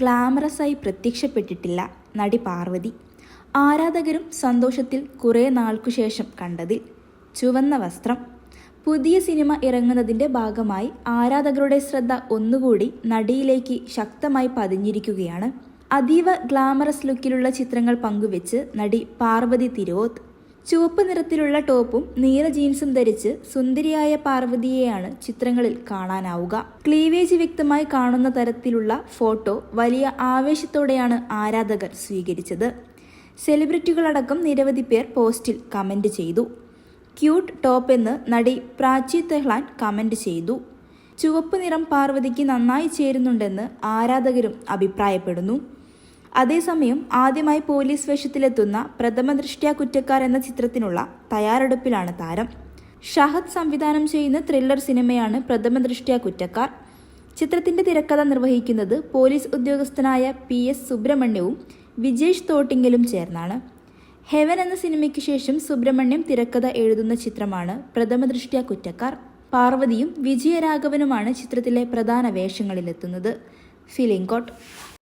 ഗ്ലാമറസായി പ്രത്യക്ഷപ്പെട്ടിട്ടില്ല നടി പാർവതി. ആരാധകരും സന്തോഷത്തിൽ കുറേ നാൾക്കു ശേഷം കണ്ടതിൽ ചുവന്ന വസ്ത്രം. പുതിയ സിനിമ ഇറങ്ങുന്നതിന്റെ ഭാഗമായി ആരാധകരുടെ ശ്രദ്ധ ഒന്നുകൂടി നടിയിലേക്ക് ശക്തമായി പതിഞ്ഞിരിക്കുകയാണ്. അതീവ ഗ്ലാമറസ് ലുക്കിലുള്ള ചിത്രങ്ങൾ പങ്കുവെച്ച് നടി പാർവതി തിരോത്ത് ചുവപ്പ് നിറത്തിലുള്ള ടോപ്പും നീല ജീൻസും ധരിച്ച് സുന്ദരിയായ പാർവതിയെയാണ് ചിത്രങ്ങളിൽ കാണാനാവുക. ക്ലീവേജ് വ്യക്തമായി കാണുന്ന തരത്തിലുള്ള ഫോട്ടോ വലിയ ആവേശത്തോടെയാണ് ആരാധകർ സ്വീകരിച്ചത്. സെലിബ്രിറ്റികളടക്കം നിരവധി പേർ പോസ്റ്റിൽ കമന്റ് ചെയ്തു. ക്യൂട്ട് ടോപ്പ് എന്ന് നടി പ്രാചി തെഹ്ലാൻ കമന്റ് ചെയ്തു. ചുവപ്പ് നിറം പാർവതിക്ക് നന്നായി ചേരുന്നുണ്ടെന്ന് ആരാധകരും അഭിപ്രായപ്പെടുന്നു. അതേസമയം ആദ്യമായി പോലീസ് വേഷത്തിലെത്തുന്ന പ്രഥമ ദൃഷ്ട്യാ കുറ്റക്കാർ എന്ന ചിത്രത്തിനുള്ള തയ്യാറെടുപ്പിലാണ് താരം. ഷഹദ് സംവിധാനം ചെയ്യുന്ന ത്രില്ലർ സിനിമയാണ് പ്രഥമ ദൃഷ്ട്യാ കുറ്റക്കാർ. ചിത്രത്തിന്റെ തിരക്കഥ നിർവഹിക്കുന്നത് പോലീസ് ഉദ്യോഗസ്ഥനായ പി എസ് സുബ്രഹ്മണ്യവും വിജേഷ് തോട്ടിങ്ങലും ചേർന്നാണ്. ഹെവൻ എന്ന സിനിമയ്ക്ക് ശേഷം സുബ്രഹ്മണ്യം തിരക്കഥ എഴുതുന്ന ചിത്രമാണ് പ്രഥമ ദൃഷ്ട്യാ കുറ്റക്കാർ. പാർവതിയും വിജയരാഘവനുമാണ് ചിത്രത്തിലെ പ്രധാന വേഷങ്ങളിലെത്തുന്നത്. ഫിലിംകോട്ട്